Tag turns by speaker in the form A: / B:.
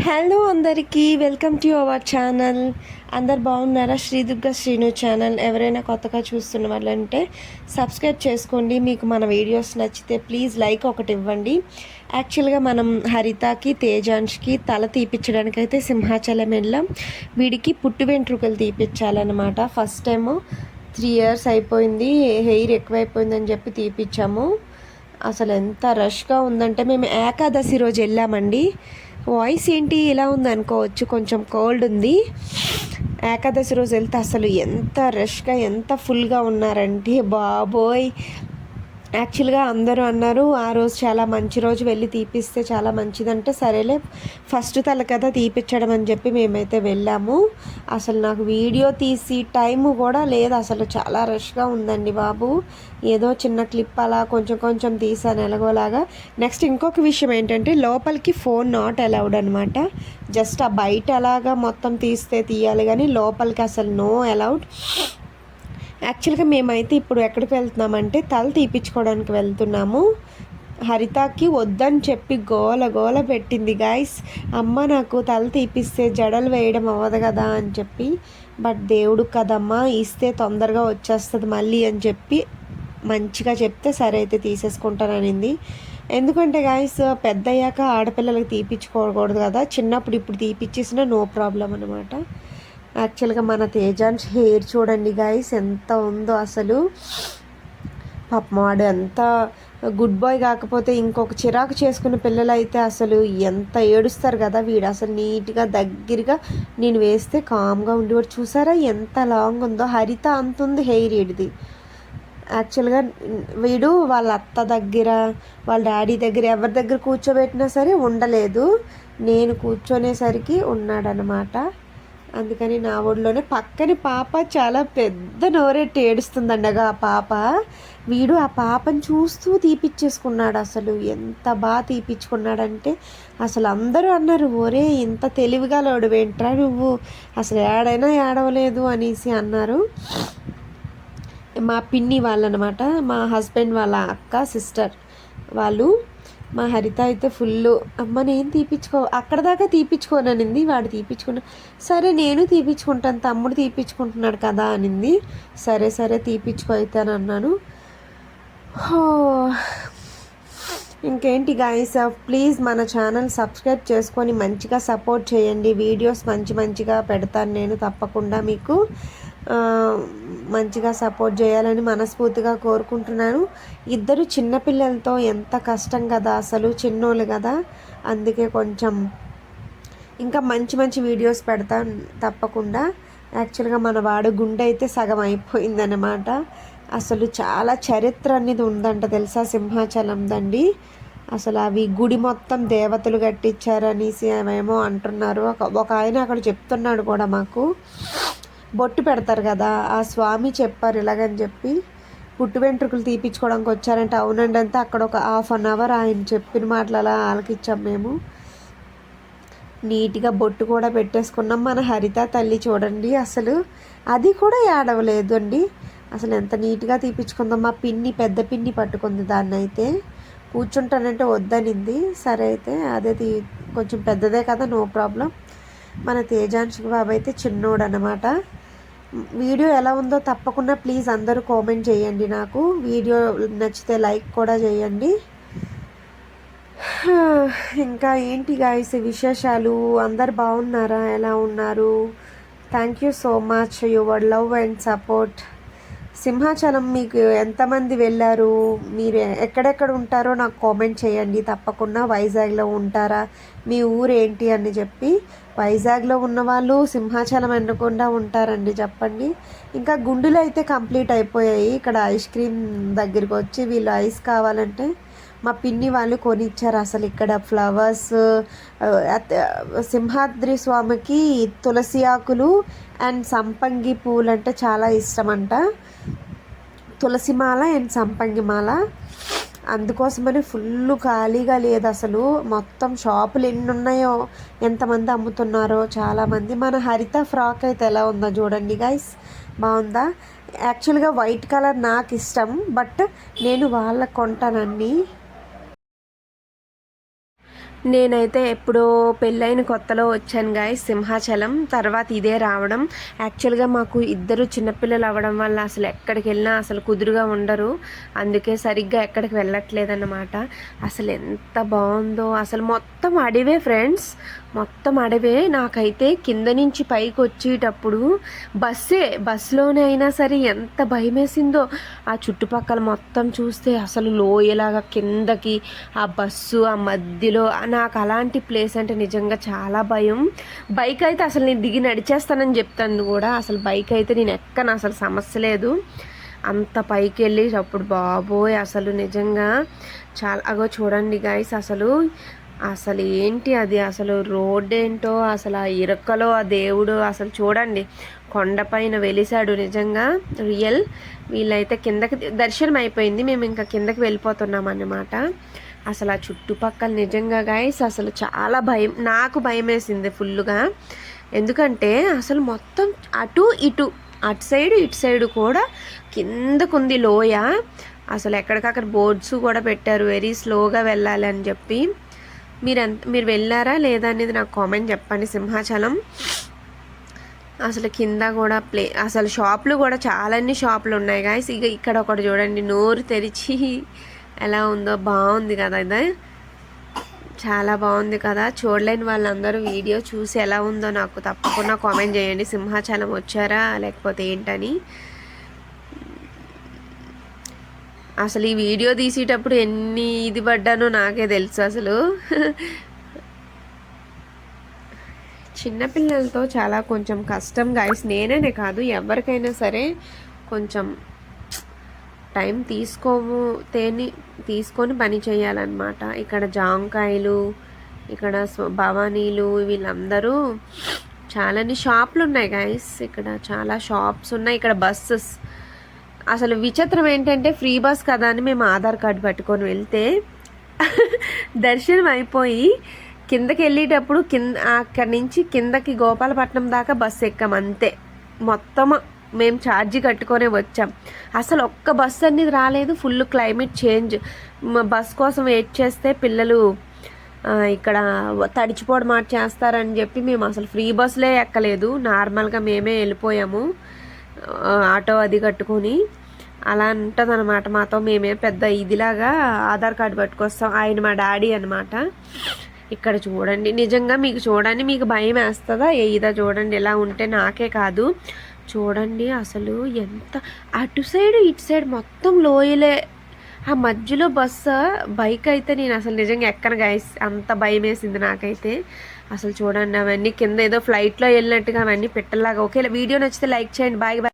A: Hello అందరికీ welcome to our channel. అందరు బాగున్నారా? శ్రీదుర్గ శ్రీను ఛానల్. ఎవరైనా కొత్తగా చూస్తున్న వాళ్ళంటే సబ్స్క్రైబ్ చేసుకోండి. మీకు మన వీడియోస్ నచ్చితే ప్లీజ్ లైక్ ఒకటి ఇవ్వండి. యాక్చువల్గా మనం హరితకి తేజాన్ష్కి తల తీపించడానికి అయితే సింహాచలం వెళ్ళాం. వీడికి పుట్టు వెంట్రుకలు తీపించాలన్నమాట ఫస్ట్ టైము త్రీ ఇయర్స్ అయిపోయింది. హెయిర్ ఎక్కువైపోయిందని చెప్పి తీపిచ్చాము. అసలు ఎంత రష్గా ఉందంటే మేము ఏకాదశి రోజు వెళ్ళామండి. వాయిస్ ఏంటి? ఇలా ఉంది అనుకోవచ్చు. కొంచెం కోల్డ్ ఉంది. ఏకాదశి రోజు వెళ్తే అసలు ఎంత రష్గా ఎంత ఫుల్గా ఉన్నారంటే బాబోయ్. యాక్చువల్గా అందరూ అన్నారు ఆ రోజు చాలా మంచి రోజు వెళ్ళి తీపిస్తే చాలా మంచిదంటే సరేలే ఫస్ట్ తల కదా తీపిచ్చడం అని చెప్పి మేమైతే వెళ్ళాము. అసలు నాకు వీడియో తీసి టైము కూడా లేదు అసలు చాలా రష్గా ఉందండి బాబు. ఏదో చిన్న క్లిప్ అలా కొంచెం కొంచెం తీసాను ఎలాగోలాగా. నెక్స్ట్ ఇంకొక విషయం ఏంటంటే లోపలికి ఫోన్ నాట్ అలౌడ్ అనమాట జస్ట్ ఆ బయట అలాగా మొత్తం తీస్తే తీయాలి కానీ లోపలికి అసలు నో అలౌడ్. యాక్చువల్గా మేమైతే ఇప్పుడు ఎక్కడికి వెళ్తున్నామంటే తల తీపించుకోవడానికి వెళ్తున్నాము. హరితకి వద్దని చెప్పి గోల గోల పెట్టింది గాయస్ అమ్మ నాకు తల తీపిస్తే జడలు వేయడం అవ్వదు కదా అని చెప్పి బట్ దేవుడు కదమ్మా ఇస్తే తొందరగా వచ్చేస్తుంది మళ్ళీ అని చెప్పి మంచిగా చెప్తే సరే అయితే తీసేసుకుంటాననింది ఎందుకంటే గాయస్ పెద్ద అయ్యాక ఆడపిల్లలకి తీపించుకోకూడదు కదా. చిన్నప్పుడు ఇప్పుడు తీపిచ్చేసినా నో ప్రాబ్లం అనమాట యాక్చువల్గా మన తేజాన్స్ హెయిర్ చూడండి గాయస్ ఎంత ఉందో అసలు. పాపం వాడు ఎంత గుడ్ బాయ్ కాకపోతే ఇంకొక చిరాకు చేసుకున్న పిల్లలు అయితే అసలు ఎంత ఏడుస్తారు కదా వీడు. అసలు నీట్గా దగ్గరగా నేను వేస్తే కామ్గా ఉండేవాడు. చూసారా ఎంత లాంగ్ ఉందో? హరిత అంత ఉంది హెయిర్ వీడిది యాక్చువల్గా వీడు వాళ్ళ అత్త దగ్గర వాళ్ళ డాడీ దగ్గర ఎవరి దగ్గర కూర్చోబెట్టినా సరే ఉండలేదు. నేను కూర్చొనేసరికి ఉన్నాడనమాట అందుకని నా ఒడిలోనే పక్కని పాప చాలా పెద్ద నోరెట్టి ఏడుస్తుందండగా ఆ పాప. వీడు ఆ పాపను చూస్తూ తీపిచ్చేసుకున్నాడు అసలు. ఎంత బాగా తీపిచ్చుకున్నాడంటే అసలు అందరూ అన్నారు ఒరే ఇంత తెలివిగా లోడు వెంట్రా నువ్వు? అసలు ఏడైనా ఏడవలేదు అనేసి అన్నారు. మా పిన్ని వాళ్ళనమాట మా హస్బెండ్ వాళ్ళ అక్క సిస్టర్ వాళ్ళు మా హరిత అయితే ఫుల్ అమ్మ నేను తీపించుకో అక్కడ దాకా తీపించుకోననింది వాడు తీపించుకున్నా సరే నేను తీపించుకుంటాను తమ్ముడు తీపించుకుంటున్నాడు కదా అనింది. సరే సరే తీపించుకో అయితే అని అన్నాను. ఇంకేంటి గాయస్ ప్లీజ్ మన ఛానల్ సబ్స్క్రైబ్ చేసుకొని మంచిగా సపోర్ట్ చేయండి. వీడియోస్ మంచి మంచిగా పెడతాను నేను తప్పకుండా మీకు. మంచిగా సపోర్ట్ చేయాలని మనస్ఫూర్తిగా కోరుకుంటున్నాను. ఇద్దరు చిన్నపిల్లలతో ఎంత కష్టం కదా అసలు చిన్నోళ్ళు కదా. అందుకే కొంచెం ఇంకా మంచి మంచి వీడియోస్ పెడతాను తప్పకుండా. యాక్చువల్గా మన వాడు గుండె అయితే సగం అయిపోయిందనమాట అసలు చాలా చరిత్ర అనేది ఉందంట తెలుసా సింహాచలం దండి అసలు అవి గుడి మొత్తం దేవతలు కట్టించారనేసి అవేమో అంటున్నారు. ఒక ఒక ఆయన అక్కడ చెప్తున్నాడు కూడా మాకు. బొట్టు పెడతారు కదా ఆ స్వామి చెప్పారు ఇలాగని చెప్పి పుట్టు వెంట్రుకలు తీపించుకోవడానికి వచ్చారంటే. అవునండి అంతా అక్కడ ఒక హాఫ్ అన్ అవర్ ఆయన చెప్పిన మాటలు అలా ఆలకిచ్చాం మేము. నీట్గా బొట్టు కూడా పెట్టేసుకున్నాం. మన హరిత తల్లి చూడండి అసలు అది కూడా ఏడవలేదు అండి అసలు ఎంత నీట్గా తీపించుకుందాం మా పిన్ని పెద్ద పిన్ని పట్టుకుంది దాన్ని అయితే కూర్చుంటానంటే వద్దనింది. సరే అయితే అదే తీ కొంచెం పెద్దదే కదా నో ప్రాబ్లం. మన తేజాంశ్ బాబు అయితే చిన్నోడు అనమాట వీడియో ఎలా ఉందో తప్పకుండా ప్లీజ్ అందరూ కామెంట్ చేయండి నాకు. వీడియో నచ్చితే లైక్ కూడా చేయండి. ఇంకా ఏంటి గాయస్ విశేషాలు? అందరు బాగున్నారా? ఎలా ఉన్నారు? Thank you so much your love and support Simhachalam మీకు ఎంతమంది వెళ్ళారు? మీరు ఎక్కడెక్కడ ఉంటారో నాకు కామెంట్ చేయండి. తప్పకుండా వైజాగ్లో ఉంటారా? మీ ఊరు ఏంటి అని చెప్పి. వైజాగ్లో ఉన్న వాళ్ళు సింహాచలం ఎన్నకుండా ఉంటారండి చెప్పండి. ఇంకా గుండులు అయితే కంప్లీట్ అయిపోయాయి. ఇక్కడ ఐస్ క్రీమ్ దగ్గరికి వచ్చి వీళ్ళు ఐస్ కావాలంటే మా పిన్ని వాళ్ళు కొనిచ్చారు అసలు ఇక్కడ ఫ్లవర్స్ సింహాద్రి స్వామికి తులసి ఆకులు అండ్ సంపంగి పూలు అంటే చాలా ఇష్టం అంట తులసి మాల అండ్ సంపంగి మాల. అందుకోసమని ఫుల్ ఖాళీగా లేదు అసలు. మొత్తం షాపులు ఎన్ని ఉన్నాయో ఎంతమంది అమ్ముతున్నారో చాలామంది. మన హరిత ఫ్రాక్ అయితే ఎలా ఉందో చూడండి గైస్ బాగుందా? యాక్చువల్గా వైట్ కలర్ నాకు ఇష్టం బట్ నేను వాళ్ళకు కొంటానన్నీ. నేనైతే ఎప్పుడో పెళ్ళైన కొత్తలో వచ్చాను గాయ సింహాచలం. తర్వాత ఇదే రావడం. యాక్చువల్గా మాకు ఇద్దరు చిన్నపిల్లలు అవ్వడం వల్ల అసలు ఎక్కడికి వెళ్ళినా అసలు కుదురుగా ఉండరు. అందుకే సరిగ్గా ఎక్కడికి వెళ్ళట్లేదన్నమాట. అసలు ఎంత బాగుందో. అసలు మొత్తం అడివే ఫ్రెండ్స్ మొత్తం అడవే. నాకైతే కింద నుంచి పైకి వచ్చేటప్పుడు బస్సే బస్సులోనే అయినా సరే ఎంత భయమేసిందో. ఆ చుట్టుపక్కల మొత్తం చూస్తే అసలు లోయలాగా కిందకి ఆ బస్సు ఆ మధ్యలో నాకు అలాంటి ప్లేస్ అంటే నిజంగా చాలా భయం. బైక్ అయితే అసలు నేను దిగి నడిచేస్తానని చెప్తాను కూడా. అసలు బైక్ అయితే నేను ఎక్కను అసలు సమస్య లేదు. అంత పైకి వెళ్ళి అప్పుడు బాబోయ్ అసలు నిజంగా చాలా అగో చూడండి గాయస్ అసలు అసలు ఏంటి అది? అసలు రోడ్ ఏంటో అసలు ఆ ఇరక్కలో ఆ దేవుడు అసలు చూడండి. కొండపైన వెలిసాడు నిజంగా. రియల్. వీళ్ళైతే కిందకి దర్శనం అయిపోయింది మేము ఇంకా కిందకి వెళ్ళిపోతున్నాం అన్నమాట. అసలు ఆ చుట్టుపక్కల నిజంగా గాయస్ అసలు చాలా భయం నాకు భయం వేసింది ఫుల్గా ఎందుకంటే అసలు మొత్తం అటు ఇటు అటు సైడు ఇటు సైడు కూడా కిందకుంది లోయ. అసలు ఎక్కడికక్కడ బోర్డ్స్ కూడా పెట్టారు. వెరీ స్లోగా వెళ్ళాలి అని చెప్పి. మీరు ఎంత మీరు వెళ్ళారా లేదా అనేది నాకు కామెంట్ చెప్పండి సింహాచలం. అసలు కింద కూడా ప్లే అసలు షాపులు కూడా చాలా అన్ని షాపులు ఉన్నాయి గాయస్ ఇక ఇక్కడ ఒకటి చూడండి నోరు తెరిచి ఎలా ఉందో బాగుంది కదా ఇది. చాలా బాగుంది కదా. చూడలేని వాళ్ళందరూ వీడియో చూసి ఎలా ఉందో నాకు తప్పకుండా కామెంట్ చేయండి. సింహాచలం వచ్చారా లేకపోతే ఏంటని. అసలు ఈ వీడియో తీసేటప్పుడు ఎన్ని ఇది పడ్డానో నాకే తెలుసు అసలు. చిన్నపిల్లలతో చాలా కొంచెం కష్టం గాయస్ నేనే కాదు ఎవరికైనా సరే కొంచెం టైం తీసుకోము తేని తీసుకొని పని చేయాలన్నమాట. ఇక్కడ జాంకాయలు ఇక్కడ భవానీలు వీళ్ళందరూ చాలాని షాపులు ఉన్నాయి గాయస్ ఇక్కడ చాలా షాప్స్ ఉన్నాయి. ఇక్కడ బస్సెస్ అసలు విచిత్రం ఏంటంటే ఫ్రీ బస్ కదా అని మేము ఆధార్ కార్డు పట్టుకొని వెళ్తే దర్శనం అయిపోయి కిందకి వెళ్ళేటప్పుడు కింద అక్కడి నుంచి కిందకి గోపాలపట్నం దాకా బస్సు ఎక్కాం అంతే. మొత్తం మేము ఛార్జీ కట్టుకొనే వచ్చాం. అసలు ఒక్క బస్సు అనేది రాలేదు. Full climate change. బస్ కోసం వెయిట్ చేస్తే పిల్లలు ఇక్కడ తడిచిపోవడం మాట చేస్తారని చెప్పి మేము అసలు ఫ్రీ బస్సులే ఎక్కలేదు. నార్మల్గా మేమే వెళ్ళిపోయాము. ఆటో అది కట్టుకొని అలా ఉంటుంది అనమాట మాతో మేమే పెద్ద ఇదిలాగా ఆధార్ కార్డు పట్టుకొస్తాం. ఆయన మా డాడీ అనమాట ఇక్కడ చూడండి. నిజంగా మీకు చూడండి. మీకు భయం వేస్తుందా? ఏదా చూడండి. ఇలా ఉంటే నాకే కాదు. చూడండి అసలు ఎంత అటు సైడ్ ఇటు సైడ్ మొత్తం లోయలే. ఆ మధ్యలో బస్సు బైక్ అయితే నేను అసలు నిజంగా ఎక్కను గాయస్ అంత భయం వేసింది నాకైతే. అసలు చూడండి అవన్నీ కింద ఏదో ఫ్లైట్లో వెళ్ళినట్టుగా అవన్నీ పెట్టలాగా ఓకే వీడియో నచ్చితే లైక్ చేయండి. Bye bye.